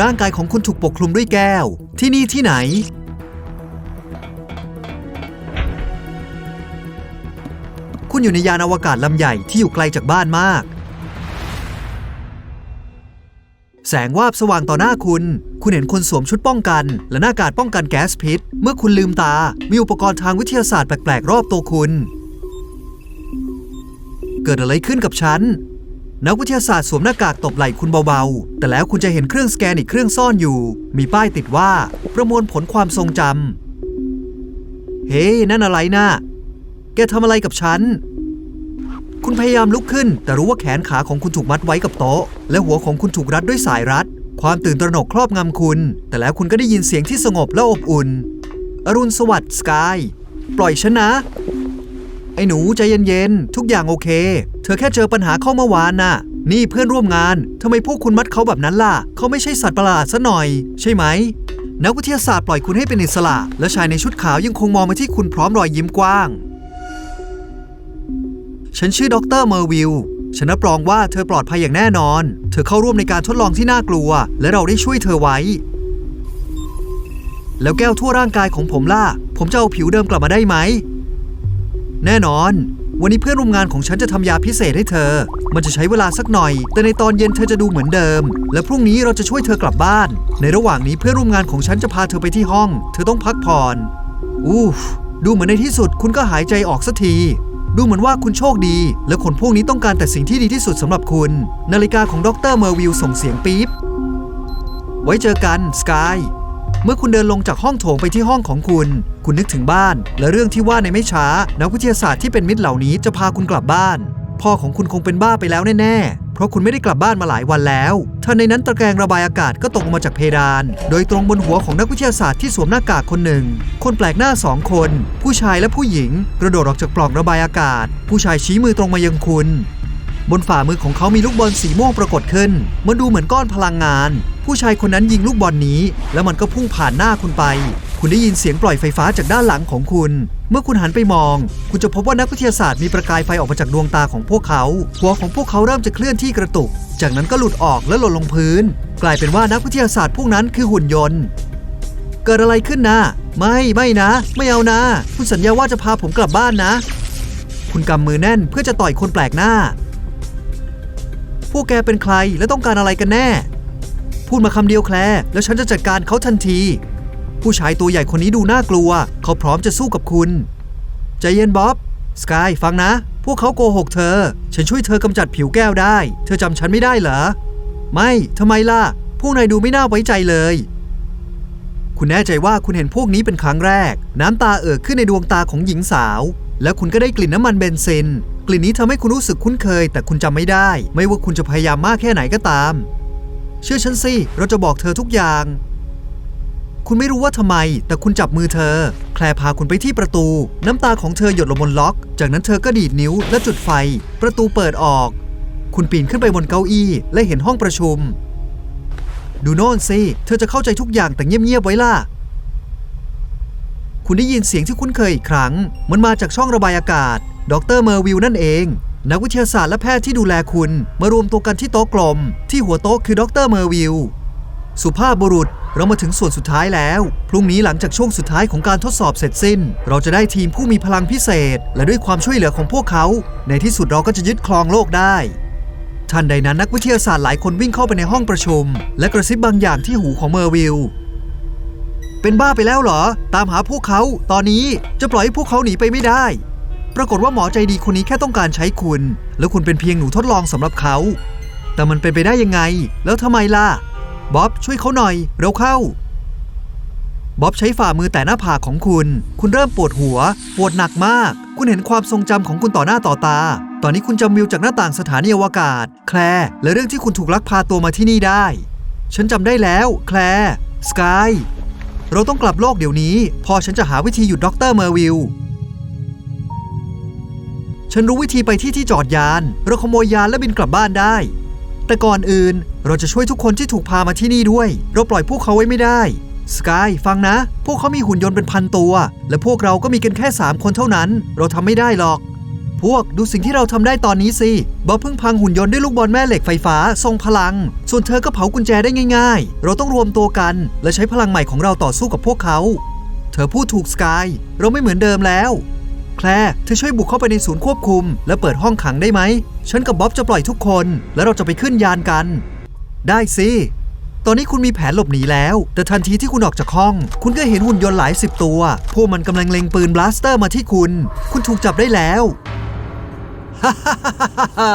ร่างกายของคุณถูกปกคลุมด้วยแก้ว ที่นี่ที่ไหน คุณอยู่ในยานอวกาศลำใหญ่ที่อยู่ไกลจากบ้านมาก แสงวาบสว่างต่อหน้าคุณ คุณเห็นคนสวมชุดป้องกัน และหน้ากากป้องกันแก๊สพิษ เมื่อคุณลืมตา มีอุปกรณ์ทางวิทยาศาสตร์แปลกๆ รอบตัวคุณ เกิดอะไรขึ้นกับฉัน นักวิทยาศาสตร์สวมหน้ากากตบไหล่คุณเบาๆ แต่แล้วคุณจะเห็นเครื่องสแกนอีกเครื่องซ่อนอยู่ มีป้ายติดว่า ประมวลผลความทรงจำ เฮ้นั่นอะไรนะ่ะ แกทำอะไรกับฉัน คุณพยายามลุกขึ้น แต่รู้ว่าแขนขาของคุณถูกมัดไว้กับโต๊ะ และหัวของคุณถูกรัดด้วยสายรัด ความตื่นตระหนกครอบงำคุณ แต่แล้วคุณก็ได้ยินเสียงที่สงบและอบอุ่น อรุณสวัสดิ์สกาย ปล่อยฉันนะ ไอ้หนูใจเย็นๆ ทุกอย่างโอเค เธอแค่เจอปัญหาเข้าเมื่อวานน่ะ นี่เพื่อนร่วมงาน ทำไมพวกคุณมัดเขาแบบนั้นล่ะ เขาไม่ใช่สัตว์ประหลาดซะหน่อย ใช่ไหม นักวิทยาศาสตร์ปล่อยคุณให้เป็นอิสระ และชายในชุดขาวยังคงมองมาที่คุณพร้อมรอยยิ้มกว้าง ฉันชื่อดรเมอร์วิลฉันรับรองว่าเธอปลอดภัยอย่างแน่นอน เธอเข้าร่วมในการทดลองที่น่ากลัว และเราได้ช่วยเธอไว้ แล้วแก้วทั่วร่างกายของผมล่ะ ผมจะเอาผิวเดิมกลับมาได้ไหม แน่นอน วันนี้เพื่อนร่วมงานของฉันจะทำยาพิเศษให้เธอ มันจะใช้เวลาสักหน่อย แต่ในตอนเย็นเธอจะดูเหมือนเดิม และพรุ่งนี้เราจะช่วยเธอกลับบ้าน ในระหว่างนี้เพื่อนร่วมงานของฉันจะพาเธอไปที่ห้อง เธอต้องพักผ่อนอูฟดูเหมือนในที่สุดคุณก็หายใจออกสักที ดูเหมือนว่าคุณโชคดี และคนพวกนี้ต้องการแต่สิ่งที่ดีที่สุดสำหรับคุณ นาฬิกาของดรเมอร์วิลส่งเสียงปี๊บไว้เจอกันสกายเมื่อคุณเดินลงจากห้องโถงไปที่ห้องของคุณ คุณนึกถึงบ้าน และเรื่องที่ว่าในไม่ช้า นักวิทยาศาสตร์ที่เป็นมิตรเหล่านี้จะพาคุณกลับบ้าน พ่อของคุณคงเป็นบ้าไปแล้วแน่ๆ เพราะคุณไม่ได้กลับบ้านมาหลายวันแล้วทันในนั้นตะแกรงระบายอากาศก็ตกลงมาจากเพดาน โดยตรงบนหัวของนักวิทยาศาสตร์ที่สวมหน้ากากคนหนึ่ง คนแปลกหน้าสองคน ผู้ชายและผู้หญิง กระโดดออกจากปล่องระบายอากาศ ผู้ชายชี้มือตรงมายังคุณ บนฝ่ามือของเขามีลูกบอลสีม่วงปรากฏขึ้น มันดูเหมือนก้อนพลังงาน ผู้ชายคนนั้นยิงลูกบอลนี้ แล้วมันก็พุ่งผ่านหน้าคุณไป คุณได้ยินเสียงปล่อยไฟฟ้าจากด้านหลังของคุณ เมื่อคุณหันไปมอง คุณจะพบว่านักวิทยาศาสตร์มีประกายไฟออกมาจากดวงตาของพวกเขา หัวของพวกเขาเริ่มจะเคลื่อนที่กระตุก จากนั้นก็หลุดออกและหล่นลงพื้น กลายเป็นว่านักวิทยาศาสตร์พวกนั้นคือหุ่นยนต์ เกิดอะไรขึ้นนะไม่ไม่นะ ไม่เอานะ คุณสัญญาว่าจะพาผมกลับบ้านนะ คุณกำมือแน่นเพื่อจะต่อยคนแปลกหน้า พวกแกเป็นใครและต้องการอะไรกันแน่ พูดมาคำเดียวแคลร์แล้วฉันจะจัดการเขาทันที ผู้ชายตัวใหญ่คนนี้ดูน่ากลัว เขาพร้อมจะสู้กับคุณ ใจเย็นบ๊อบ สกาย ฟังนะ พวกเขาโกหกเธอ ฉันช่วยเธอกำจัดผิวแก้วได้ เธอจำฉันไม่ได้เหรอ ไม่ทำไมล่ะ พวกนายดูไม่น่าไว้ใจเลย คุณแน่ใจว่าคุณเห็นพวกนี้เป็นครั้งแรก น้ำตาเอ่อขึ้นในดวงตาของหญิงสาว แล้วคุณก็ได้กลิ่นน้ำมันเบนซิน กลิ่นนี้ทำให้คุณรู้สึกคุ้นเคย แต่คุณจำไม่ได้ ไม่ว่าคุณจะพยายามมากแค่ไหนก็ตาม เชื่อฉันสิ เราจะบอกเธอทุกอย่าง คุณไม่รู้ว่าทำไม แต่คุณจับมือเธอ แคลพาคุณไปที่ประตู น้ำตาของเธอหยดลงบนล็อก จากนั้นเธอก็ดีดนิ้วและจุดไฟ ประตูเปิดออก คุณปีนขึ้นไปบนเก้าอี้และเห็นห้องประชุม ดูโน่นสิ เธอจะเข้าใจทุกอย่างแต่เงียบๆไว้ล่ะ คุณได้ยินเสียงที่คุ้นเคยอีกครั้ง มันมาจากช่องระบายอากาศ ดรเมอร์วิลนั่นเองนักวิทยาศาสตร์และแพทย์ที่ดูแลคุณมารวมตัวกันที่โต๊ะกลม ที่หัวโต๊ะคือดรเมอร์วิล สุภาพบุรุษเรามาถึงส่วนสุดท้ายแล้ว พรุ่งนี้หลังจากช่วงสุดท้ายของการทดสอบเสร็จสิ้น เราจะได้ทีมผู้มีพลังพิเศษ และด้วยความช่วยเหลือของพวกเขา ในที่สุดเราก็จะยึดครองโลกได้ ทันใดนั้นนักวิทยาศาสตร์หลายคนวิ่งเข้าไปในห้องประชุม และกระซิบบางอย่างที่หูของเมอร์วิล เป็นบ้าไปแล้วเหรอ ตามหาพวกเขา ตอนนี้จะปล่อยให้พวกเขาหนีไปไม่ได้ ปรากฏว่าหมอใจดีคนนี้แค่ต้องการใช้คุณ แล้วคุณเป็นเพียงหนูทดลองสำหรับเขา แต่มันเป็นไปได้ยังไง แล้วทำไมล่ะ บ๊อบช่วยเขาหน่อย เร็วเข้า บ๊อบใช้ฝ่ามือแต่หน้าผากของคุณ คุณเริ่มปวดหัว ปวดหนักมาก คุณเห็นความทรงจำของคุณต่อหน้าต่อตา ตอนนี้คุณจำวิวจากหน้าต่างสถานีอวกาศ แคลร์และเรื่องที่คุณถูกลักพาตัวมาที่นี่ได้ ฉันจำได้แล้ว แคลร์สกายเราต้องกลับโลกเดี๋ยวนี้ พอฉันจะหาวิธีหยุดด็อกเตอร์เมอร์วิลฉันรู้วิธีไปที่ที่จอดยาน เราขโมยยานและบินกลับบ้านได้ แต่ก่อนอื่นเราจะช่วยทุกคนที่ถูกพามาที่นี่ด้วย เราปล่อยพวกเขาไว้ไม่ได้สกายฟังนะ พวกเขามีหุ่นยนต์เป็นพันตัว และพวกเราก็มีกันแค่ 3 คนเท่านั้น เราทำไม่ได้หรอก พวกดูสิ่งที่เราทำได้ตอนนี้สิบ๊อบเพิ่งพังหุ่นยนต์ด้วยลูกบอลแม่เหล็กไฟฟ้าทรงพลัง ส่วนเธอก็เผากุญแจได้ง่าย ๆ เราต้องรวมตัวกัน และใช้พลังใหม่ของเราต่อสู้กับพวกเขา เธอพูดถูกสกายเราไม่เหมือนเดิมแล้ว แคลร์เธอช่วยบุกเข้าไปในศูนย์ควบคุม และเปิดห้องขังได้ไหม ฉันกับบ๊อบจะปล่อยทุกคน แล้วเราจะไปขึ้นยานกัน ได้สิ ตอนนี้คุณมีแผนหลบหนีแล้ว แต่ทันทีที่คุณออกจากห้อง คุณก็เห็นหุ่นยนต์หลายสิบตัว พวกมันกำลังเล็งปืนบลาสเตอร์มาที่คุณ คุณถูกจับได้แล้วฮ่าฮ่าฮ่าฮ่าฮ่า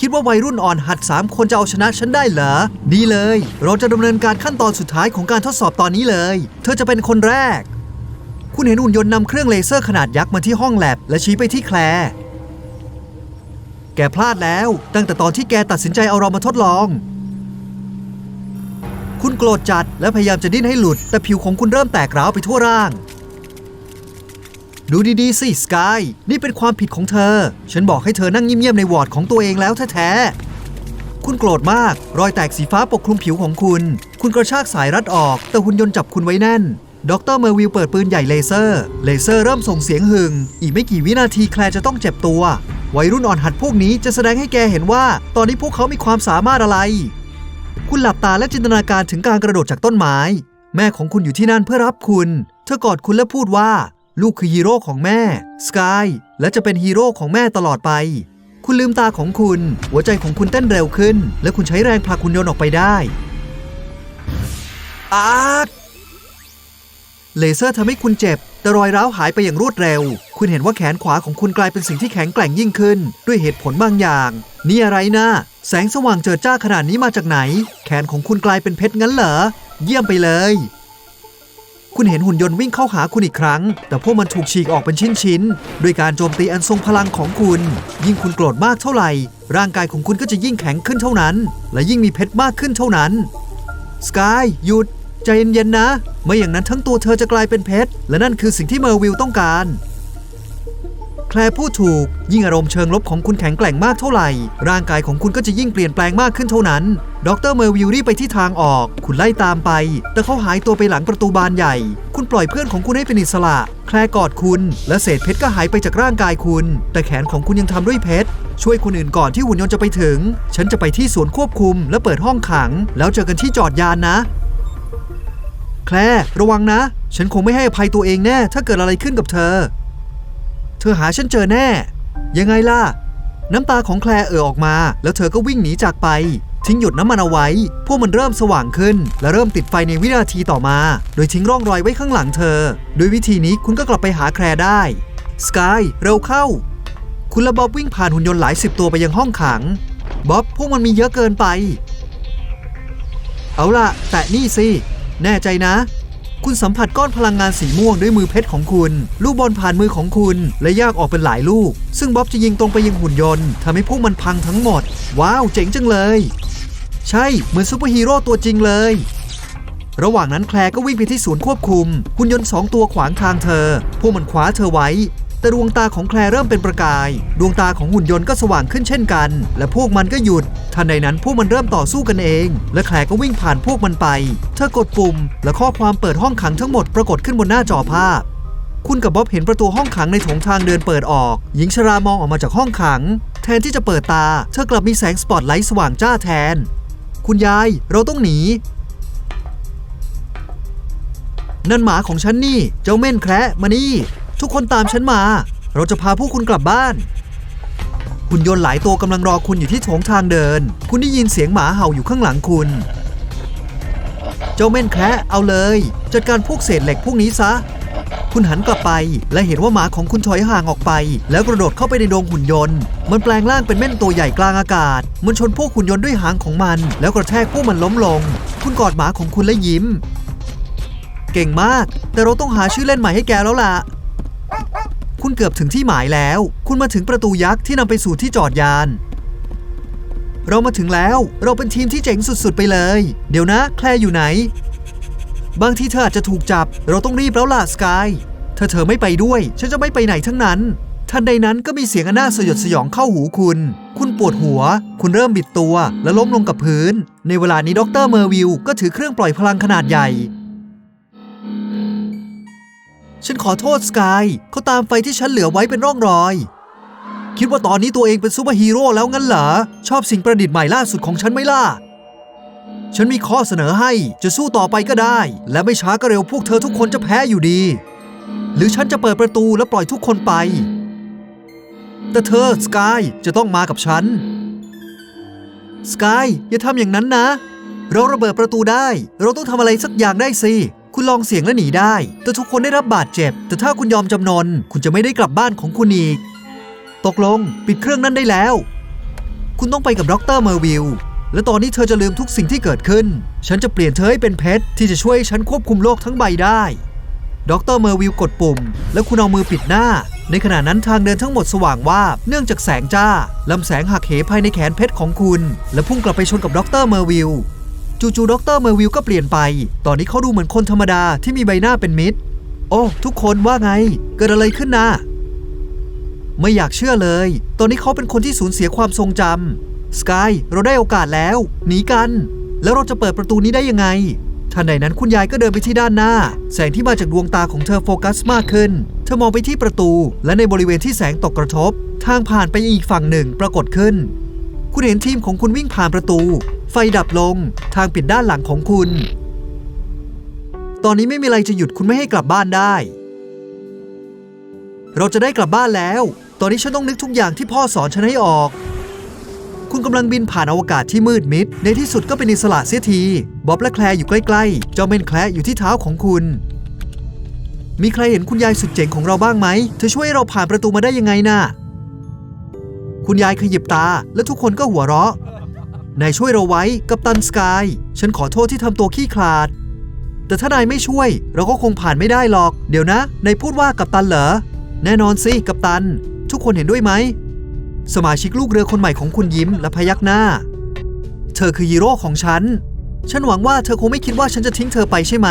คิดว่าวัยรุ่นอ่อนหัด 3 คนจะเอาชนะฉันได้เหรอ ดีเลย เราจะดำเนินการขั้นตอนสุดท้ายของการทดสอบตอนนี้เลย เธอจะเป็นคนแรก คุณเห็นหุ่นยนต์นำเครื่องเลเซอร์ขนาดยักษ์มาที่ห้องแลบ และชี้ไปที่แคลร์แกพลาดแล้ว ตั้งแต่ตอนที่แกตัดสินใจเอาเรามาทดลอง คุณโกรธจัดและพยายามจะดิ้นให้หลุด แต่ผิวของคุณเริ่มแตกร้าวไปทั่วร่าง ดูดีๆสิสกายนี่เป็นความผิดของเธอ ฉันบอกให้เธอนั่งเงียบๆในวอร์ดของตัวเองแล้วแท้ๆคุณโกรธมาก รอยแตกสีฟ้าปกคลุมผิวของคุณ คุณกระชากสายรัดออก แต่หุ่นยนต์จับคุณไว้แน่น ดรเมอร์วิลเปิดปืนใหญ่เลเซอร์ เลเซอร์เริ่มส่งเสียงหึง อีกไม่กี่วินาทีแคลร์จะต้องเจ็บตัว วัยรุ่นอ่อนหัดพวกนี้จะแสดงให้แกเห็นว่า ตอนนี้พวกเขามีความสามารถอะไร คุณหลับตาและจินตนาการถึงการกระโดดจากต้นไม้ แม่ของคุณอยู่ที่นั่นเพื่อรับคุณ เธอกอดคุณและพูดว่า ลูกคือฮีโร่ของแม่ สกาย และจะเป็นฮีโร่ของแม่ตลอดไป คุณลืมตาของคุณ หัวใจของคุณเต้นเร็วขึ้น และคุณใช้แรงผลักคุณโยนออกไปได้อาด เลเซอร์ทำให้คุณเจ็บ แต่รอยร้าวหายไปอย่างรวดเร็ว คุณเห็นว่าแขนขวาของคุณกลายเป็นสิ่งที่แข็งแกร่งยิ่งขึ้น ด้วยเหตุผลบางอย่าง นี่อะไรนะแสงสว่างเจิดจ้าขนาดนี้มาจากไหน แขนของคุณกลายเป็นเพชรงั้นเหรอ เยี่ยมไปเลย คุณเห็นหุ่นยนต์วิ่งเข้าหาคุณอีกครั้ง แต่พวกมันถูกฉีกออกเป็นชิ้นๆด้วยการโจมตีอันทรงพลังของคุณ ยิ่งคุณโกรธมากเท่าไหร่ ร่างกายของคุณก็จะยิ่งแข็งขึ้นเท่านั้น และยิ่งมีเพชรมากขึ้นเท่านั้นสกายหยุด ใจเย็นๆนะ ไม่อย่างนั้นทั้งตัวเธอจะกลายเป็นเพชร และนั่นคือสิ่งที่เมอร์วิลต้องการ แคลร์พูดถูก ยิ่งอารมณ์เชิงลบของคุณแข็งแกร่งมากเท่าไหร่ ร่างกายของคุณก็จะยิ่งเปลี่ยนแปลงมากขึ้นเท่านั้น ดรเมอร์วิลรีบไปที่ทางออก คุณไล่ตามไป แต่เขาหายตัวไปหลังประตูบานใหญ่ คุณปล่อยเพื่อนของคุณให้เป็นอิสระ แคลร์กอดคุณ และเศษเพชรก็หายไปจากร่างกายคุณ แต่แขนของคุณยังทำด้วยเพชรช่วยคนอื่นก่อนที่หุ่นยนต์จะไปถึง ฉันจะไปที่สวนควบคุมและเปิดห้องขัง แล้วเจอกันที่จอดยานนะ แคลร์ระวังนะ ฉันคงไม่ให้อภัยตัวเองแน่ ถ้าเกิดอะไรขึ้นกับเธอ เธอหาฉันเจอแน่ ยังไงล่ะ น้ำตาของแคลร์เอ่อออกมา แล้วเธอก็วิ่งหนีจากไป ทิ้งหยดน้ำมันเอาไว้ พวกมันเริ่มสว่างขึ้น และเริ่มติดไฟในวินาทีต่อมา โดยทิ้งร่องรอยไว้ข้างหลังเธอ โดยวิธีนี้คุณก็กลับไปหาแคลร์ได้ สกายเร็วเข้า คุณและบ๊อบวิ่งผ่านหุ่นยนต์หลายสิบตัวไปยังห้องขัง บ๊อบพวกมันมีเยอะเกินไป เอาล่ะ แตะนี่สิ แน่ใจนะ คุณสัมผัสก้อนพลังงานสีม่วงด้วยมือเพชรของคุณ ลูกบอลผ่านมือของคุณ และแยกออกเป็นหลายลูก ซึ่งบ๊อบจะยิงตรงไปยังหุ่นยนต์ทำให้พวกมันพังทั้งหมด ว้าวเจ๋งจังเลย ใช่เหมือนซูเปอร์ฮีโร่ตัวจริงเลย ระหว่างนั้นแคลร์ก็วิ่งไปที่ศูนย์ควบคุม หุ่นยนต์สองตัวขวางทางเธอ พวกมันคว้าเธอไว้ แต่ดวงตาของแคลเริ่มเป็นประกาย ดวงตาของหุ่นยนต์ก็สว่างขึ้นเช่นกัน และพวกมันก็หยุด ทันใดนั้นพวกมันเริ่มต่อสู้กันเอง และแคลก็วิ่งผ่านพวกมันไป เธอกดปุ่ม และข้อความเปิดห้องขังทั้งหมดปรากฏขึ้นบนหน้าจอภาพ คุณกับบ๊อบเห็นประตูห้องขังในโถงทางเดินเปิดออก หญิงชรามองออกมาจากห้องขัง แทนที่จะเปิดตา เธอกลับมีแสงสปอตไลท์สว่างจ้าแทน คุณยาย เราต้องหนีนั่นหมาของฉันนี่ เจ้าเม่นแคระมานี่ ทุกคนตามฉันมา เราจะพาพวกคุณกลับบ้าน หุ่นยนต์หลายตัวกำลังรอคุณอยู่ที่โถงทางเดิน คุณได้ยินเสียงหมาเห่าอยู่ข้างหลังคุณ เจ้าเม่นแคระเอาเลย จัดการพวกเศษเหล็กพวกนี้ซะ คุณหันกลับไปและเห็นว่าหมาของคุณถอยห่างออกไป แล้วกระโดดเข้าไปในโรงหุ่นยนต์ มันแปลงร่างเป็นเม่นตัวใหญ่กลางอากาศ มันชนพวกหุ่นยนต์ด้วยหางของมัน แล้วกระแทกพวกมันล้มลง คุณกอดหมาของคุณและยิ้ม เก่งมาก แต่เราต้องหาชื่อเล่นใหม่ให้แกแล้วล่ะ คุณเกือบถึงที่หมายแล้ว คุณมาถึงประตูยักษ์ที่นำไปสู่ที่จอดยาน เรามาถึงแล้ว เราเป็นทีมที่เจ๋งสุดๆ ไปเลย เดี๋ยวนะ แคลร์อยู่ไหน บางทีเธออาจจะถูกจับ เราต้องรีบแล้วล่ะสกาย ถ้าเธอไม่ไปด้วย ฉันจะไม่ไปไหนทั้งนั้น ทันใดนั้นก็มีเสียงอันน่าสยดสยองเข้าหูคุณ คุณปวดหัว คุณเริ่มบิดตัว และล้มลงกับพื้น ในเวลานี้ดรเมอร์วิลก็ถือเครื่องปล่อยพลังขนาดใหญ่ ฉันขอโทษสกายเขาตามไฟที่ฉันเหลือไว้เป็นร่องรอย คิดว่าตอนนี้ตัวเองเป็นซูเปอร์ฮีโร่แล้วงั้นเหรอ ชอบสิ่งประดิษฐ์ใหม่ล่าสุดของฉันไหมล่ะ ฉันมีข้อเสนอให้จะสู้ต่อไปก็ได้ และไม่ช้าก็เร็วพวกเธอทุกคนจะแพ้อยู่ดี หรือฉันจะเปิดประตูและปล่อยทุกคนไป แต่เธอสกายจะต้องมากับฉันสกายอย่าทำอย่างนั้นนะ เราระเบิดประตูได้ เราต้องทำอะไรสักอย่างได้สิ ลองเสียงและหนีได้ แต่ทุกคนได้รับบาดเจ็บ แต่ถ้าคุณยอมจำนน คุณจะไม่ได้กลับบ้านของคุณอีก ตกลงปิดเครื่องนั้นได้แล้ว คุณต้องไปกับดรเมอร์วิลและตอนนี้เธอจะลืมทุกสิ่งที่เกิดขึ้น ฉันจะเปลี่ยนเธอให้เป็นเพชรที่จะช่วยฉันควบคุมโลกทั้งใบได้ดรเมอร์วิลกดปุ่ม แล้วคุณเอามือปิดหน้า ในขณะนั้นทางเดินทั้งหมดสว่างวาบเนื่องจากแสงจ้าลำแสงหักเหภายในแขนเพชรของคุณ และพุ่งกลับไปชนกับดรเมอร์วิล จู่ๆดรเมอร์วิลก็เปลี่ยนไป ตอนนี้เขาดูเหมือนคนธรรมดาที่มีใบหน้าเป็นมิตร โอ้ ทุกคนว่าไง เกิดอะไรขึ้นนะไม่อยากเชื่อเลย ตอนนี้เขาเป็นคนที่สูญเสียความทรงจำสกาย เราได้โอกาสแล้ว หนีกัน แล้วเราจะเปิดประตูนี้ได้ยังไง ทันใดนั้นคุณยายก็เดินไปที่ด้านหน้า แสงที่มาจากดวงตาของเธอโฟกัสมากขึ้น เธอมองไปที่ประตู และในบริเวณที่แสงตกกระทบ ทางผ่านไปอีกฝั่งหนึ่งปรากฏขึ้น คุณเห็นทีมของคุณวิ่งผ่านประตู ฟดับลง ทางปิดด้านหลังของคุณ ตอนนี้ไม่มีอะไรจะหยุดคุณไม่ให้กลับบ้านได้ เราจะได้กลับบ้านแล้ว ตอนนี้ฉันต้องนึกทุกอย่างที่พ่อสอนฉันให้ออก คุณกำลังบินผ่านอวกาศที่มืดมิด ในที่สุดก็เป็นอิสระเสียที บ๊อบและแคลร์อยู่ใกล้ๆ เจ้าเมนแคลร์อยู่ที่เท้าของคุณ มีใครเห็นคุณยายสุดเจ๋งของเราบ้างไหม เธอช่วยเราผ่านประตูมาได้ยังไงน่ะคุณยายขยิบตาและทุกคนก็หัวเราะ นายช่วยเราไว้กับตันสกาย ฉันขอโทษที่ทำตัวขี้ขลาด แต่ถ้านายไม่ช่วย เราก็คงผ่านไม่ได้หรอก เดี๋ยวนะ นายพูดว่ากับตันเหรอ แน่นอนสิกับตัน ทุกคนเห็นด้วยไหม สมาชิกลูกเรือคนใหม่ของคุณยิ้มและพยักหน้า เธอคือฮีโร่ของฉัน ฉันหวังว่าเธอคงไม่คิดว่าฉันจะทิ้งเธอไปใช่ไหม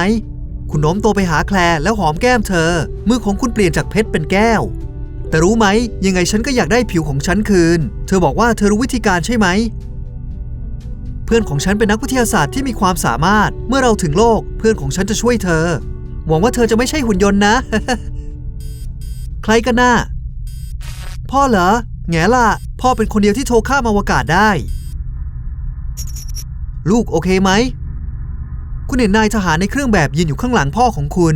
คุณโน้มตัวไปหาแคลร์แล้วหอมแก้มเธอ มือของคุณเปลี่ยนจากเพชรเป็นแก้วแต่รู้ไหม ยังไงฉันก็อยากได้ผิวของฉันคืน เธอบอกว่าเธอรู้วิธีการใช่ไหม เพื่อนของฉันเป็นนักวิทยาศาสตร์ที่มีความสามารถ เมื่อเราถึงโลก เพื่อนของฉันจะช่วยเธอ หวังว่าเธอจะไม่ใช่หุ่นยนต์นะ ใครกันน่ะพ่อเหรอแง่ล่ะ พ่อเป็นคนเดียวที่โทรข้ามอวกาศได้ ลูกโอเคไหม คุณเห็นนายทหารในเครื่องแบบยืนอยู่ข้างหลังพ่อของคุณ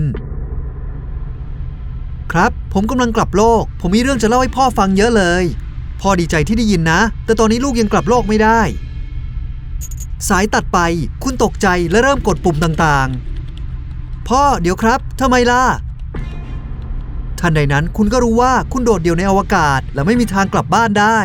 ครับ ผมกำลังกลับโลก ผมมีเรื่องจะเล่าให้พ่อฟังเยอะเลย พ่อดีใจที่ได้ยินนะ แต่ตอนนี้ลูกยังกลับโลกไม่ได้ สายตัดไปคุณตกใจและเริ่มกดปุ่มต่างๆ พ่อเดี๋ยวครับทำไมล่ะทันใดนั้นคุณก็รู้ว่าคุณโดดเดี่ยวในอวกาศ และไม่มีทางกลับบ้านได้